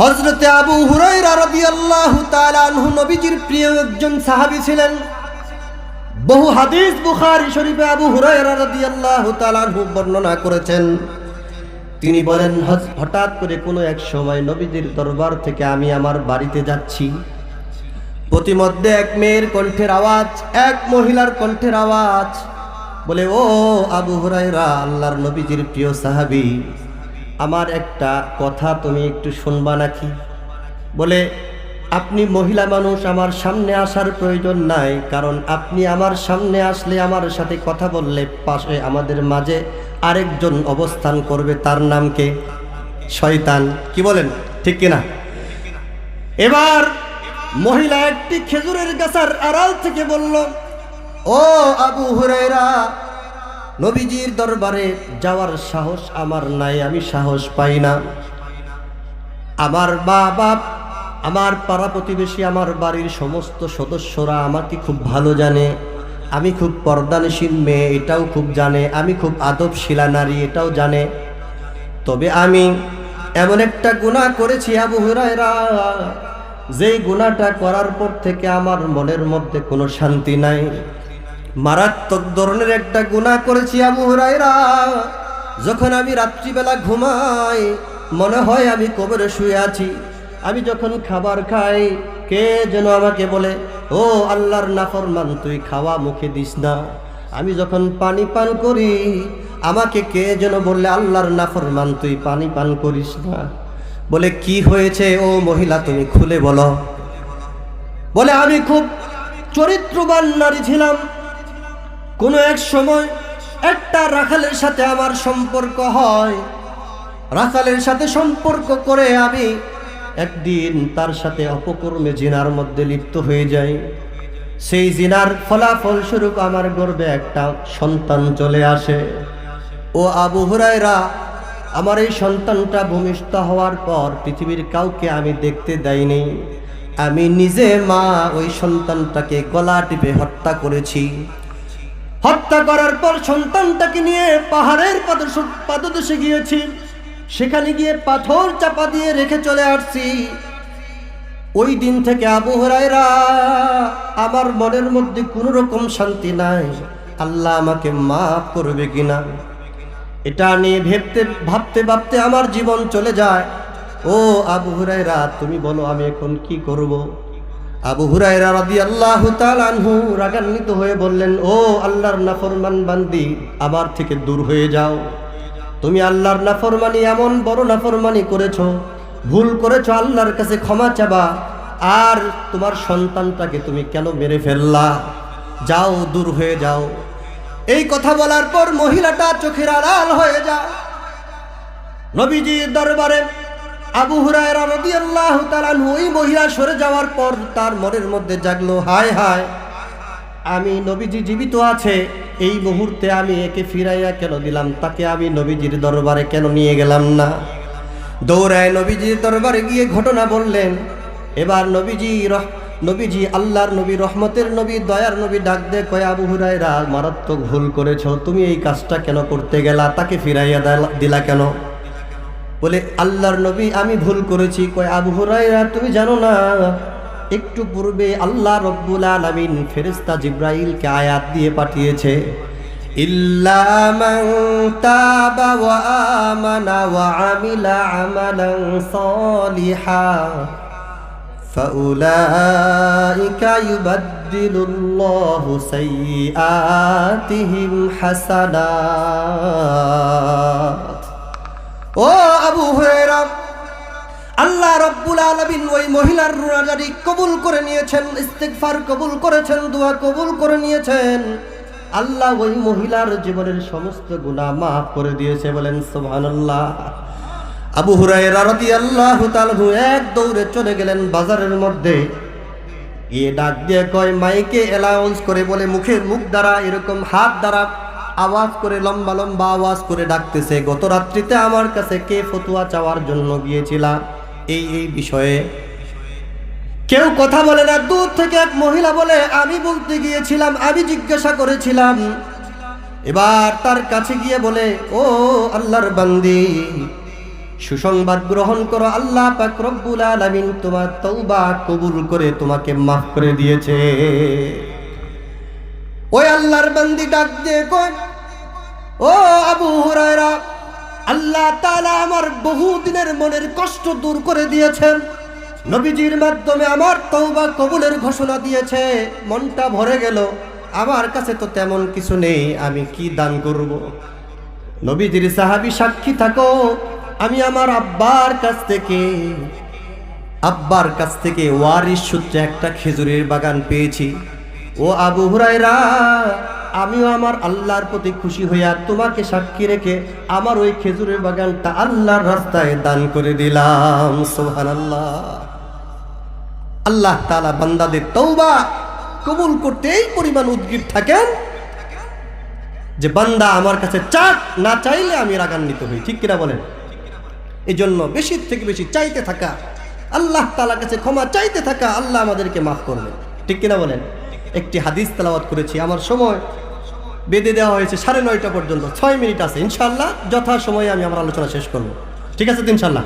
হজরতে আবু হুরাইরা রাদিয়াল্লাহু নবীজির প্রিয় একজন সাহাবী ছিলেন। বহু হাদিস বুখারী শরীফে আবু হুরায়রা রাদিয়াল্লাহু বর্ণনা করেছেন। তিনি বলেন হঠাৎ করে কোনো এক সময় নবীজির দরবার থেকে আমি আমার বাড়িতে যাচ্ছি। প্রতিমধ্যে এক মেয়ের কণ্ঠের আওয়াজ, এক মহিলার কণ্ঠের আওয়াজ। বলে, ও আবু হুরায়রা, আল্লাহর নবীজির প্রিয় সাহাবী আমার একটা কথা তুমি একটু শুনবা নাকি? বলে, আপনি মহিলা মানুষ, আমার সামনে আসার প্রয়োজন নাই, কারণ আপনি আমার সামনে আসলে আমার সাথে কথা বললে পাশে আমাদের মাঝে আরেকজন অবস্থান করবে, তার নামকে শয়তান। কি বলেন? ঠিক কিনা? এবার মহিলা একটি খেজুরের গাছার আড়াল থেকে বলল, ও আবু হুরাইরা নবীজির দরবারে যাওয়ার সাহস আমার নাই, আমি সাহস পাই না। আমার মা বাপ, আমার পাড়া প্রতিবেশী, আমার বাড়ির সমস্ত সদস্যরা আমাকে খুব ভালো জানে। আমি খুব পর্দানশীল মেয়ে, এটাও খুব জানে। আমি খুব আদবশীলা নারী, এটাও জানে। তবে আমি এমন একটা গুনাহ করেছি, আবু হুরায়রা, যেই গুনাহটা করার পর থেকে আমার মনের মধ্যে কোনো শান্তি নাই। মারাত্মক ধরনের একটা গুণা করেছি আবু হুরায়রা। যখন আমি রাত্রিবেলা ঘুমাই, মনে হয় আমি কবরে শুয়ে আছি। আমি যখন খাবার খাই, কে যেন আমাকে বলে, ও আল্লাহর নাফরমান, তুই খাওয়া মুখে দিস না। আমি যখন পানি পান করি, আমাকে কে যেন বললে, আল্লাহর নাফরমান, তুই পানি পান করিস না। বলে, কি হয়েছে ও মহিলা, তুমি খুলে বলো। বলে, আমি খুব চরিত্রবান নারী ছিলাম। কোনো এক সময় একটা রাখালের সাথে আমার সম্পর্ক হয়। রাখালের সাথে সম্পর্ক করে আমি একদিন তার সাথে অপকর্মে জিনার মধ্যে লিপ্ত হয়ে যাই। সেই জিনার ফলাফল স্বরূপ আমার গর্বে একটা সন্তান চলে আসে। ও আবু হুরায়রা, আমার এই সন্তানটা ভূমিষ্ঠ হওয়ার পর পৃথিবীর কাউকে আমি দেখতে দেয়নি। আমি নিজে মা ওই সন্তানটাকে গলা টিপে হত্যা করেছি। হত্যা করার পর সন্তানটাকে নিয়ে পাহাড়ের পাদদেশে গিয়েছি। সেখানে গিয়ে পাথর চাপা দিয়ে রেখে চলে আসছি। ওই দিন থেকে আবু হরাইরা আমার মনের মধ্যে কোনো রকম শান্তি নাই। আল্লাহ আমাকে মাফ করবে কিনা? এটা নিয়ে ভেবতে, ভাবতে ভাবতে আমার জীবন চলে যায়। ও আবু তুমি বলো আমি এখন কি করব? আবু আল্লাহ আনহু হয়ে বললেন, ও আল্লাহর নাফরমান বান্দি আমার থেকে দূর হয়ে যাও। তুমি আল্লাহর নাফরমানি এমন বড় নাফরমানি করেছ, ভুল করেছ, আল্লাহর কাছে ক্ষমা চাবা, আর তোমার সন্তানটাকে তুমি কেন মেরে ফেললা? যাও, দূর হয়ে যাও। এই কথা বলার পর মহিলাটা চোখের আড়াল হয়ে যায়। নবীজির দরবারে আবু হুরায়রা রাদিয়াল্লাহু তাআলা ওই মহিলা সরে যাওয়ার পর তার মনের মধ্যে জাগলো, হায় হায়, আমি নবীজি জীবিত আছে, এই মুহূর্তে আমি একে ফিরাইয়া কেন দিলাম? তাকে আমি নবীজির দরবারে কেন নিয়ে গেলাম না? দৌড়ায় নবীজির দরবারে গিয়ে ঘটনা বললেন, এবার নবীজি রহ, নবীজি আল্লাহর নবী, রহমতের নবী, দয়ার নবী ডাক দে কয় আবু হুরায়রা, মারাত্মক ভুল করেছ, তুমি এই কাজটা কেন করতে গেলা? তাকে ফিরাইয়া দিলা কেন? বলে আল্লাহর নবী আমি ভুল করেছি কয় আবু হুরায়রা তুমি জানো না একটু পূর্বে আল্লাহ রব্বুল আলামিন ফেরেশতা জিব্রাইলকে আয়াত দিয়ে পাঠিয়েছে ইল্লা মান তাবা ওয়া আমানা ওয়া আমিলা আমালান সালিহা فأولئك يبدل الله سيئاتهم حسنات ও আবু হুরায়রা, আল্লাহ রব্বুল আলামিন ওই মহিলার রোনাজারি কবুল করে নিয়েছেন, ইস্তেগফার কবুল করেছেন, দোয়া কবুল করে নিয়েছেন। আল্লাহ ওই মহিলার জীবনের সমস্ত গুনাহ মাফ করে দিয়েছে বলেন সুবহানাল্লাহ। আবু হুরায়রা রাদিয়াল্লাহু তাআলা এক দৌড়ে চলে গেলেন বাজারের মধ্যে। গিয়ে ডাক দিয়ে কয়, মাইকে অ্যালাউন্স করে বলে মুখে মুখ দ্বারা এরকম হাত দ্বারা আওয়াজ করে লম্বা লম্বা আওয়াজ করে ডাকতেছে, গত রাত্রিতে আমার কাছে কে ফতুয়া চাওয়ার জন্য গিয়েছিলা? এই এই বিষয়ে কেউ কথা বলে না। দূর থেকে এক মহিলা বলে, আমি বলতে গিয়েছিলাম, আমি জিজ্ঞাসা করেছিলাম। এবার তার কাছে গিয়ে বলে, ও আল্লাহর বান্দি, সুসংবাদ গ্রহণ করো। আল্লাহ পাক রব্বুল আলামিন তোমার তওবা কবুল করে তোমাকে মাফ করে দিয়েছে। ওই আল্লাহর বান্দি ডাক দিয়ে কয় ও আবু হুরায়রা, আল্লাহ তাআলা আমার বহু দিনের মনের কষ্ট দূর করে দিয়েছেন। নবীজির মাধ্যমে আমার তওবা কবুলের ঘোষণা দিয়েছে, মনটা ভরে গেল। আমার কাছে তো তেমন কিছু নেই, আমি কি দান করব? নবীজির সাহাবী সাক্ষী থাকো, আমি আমার আব্বার কাছ থেকে, আব্বার কাছ থেকে ওয়ারিস সূত্রে একটা খেজুরের বাগান পেয়েছি। ও আবু হুরাইরা আমিও আমার আল্লাহর প্রতি খুশি হইয়া তোমাকে সাক্ষী রেখে আমার ওই খেজুরের বাগানটা আল্লাহর রাস্তায় দান করে দিলাম। সোহান আল্লাহ আল্লাহ তালা বান্দাদের তৌবা কবুল করতে এই পরিমাণ উদ্গীর থাকেন। যে বান্দা আমার কাছে চাক না চাইলে আমি রাগান্বিত হই, ঠিক কিনা বলেন? এই জন্য বেশি থেকে বেশি চাইতে থাকা, আল্লাহ তালার কাছে ক্ষমা চাইতে থাকা আল্লাহ আমাদেরকে মাফ করবে ঠিক কিনা বলেন? একটি হাদিস তেলাওয়াত করেছি। আমার সময় বেঁধে দেওয়া হয়েছে সাড়ে নয়টা পর্যন্ত। ছয় মিনিট আছে। ইনশাল্লাহ যথাসময়ে আমি আমার আলোচনা শেষ করব। ঠিক আছে ইনশাল্লাহ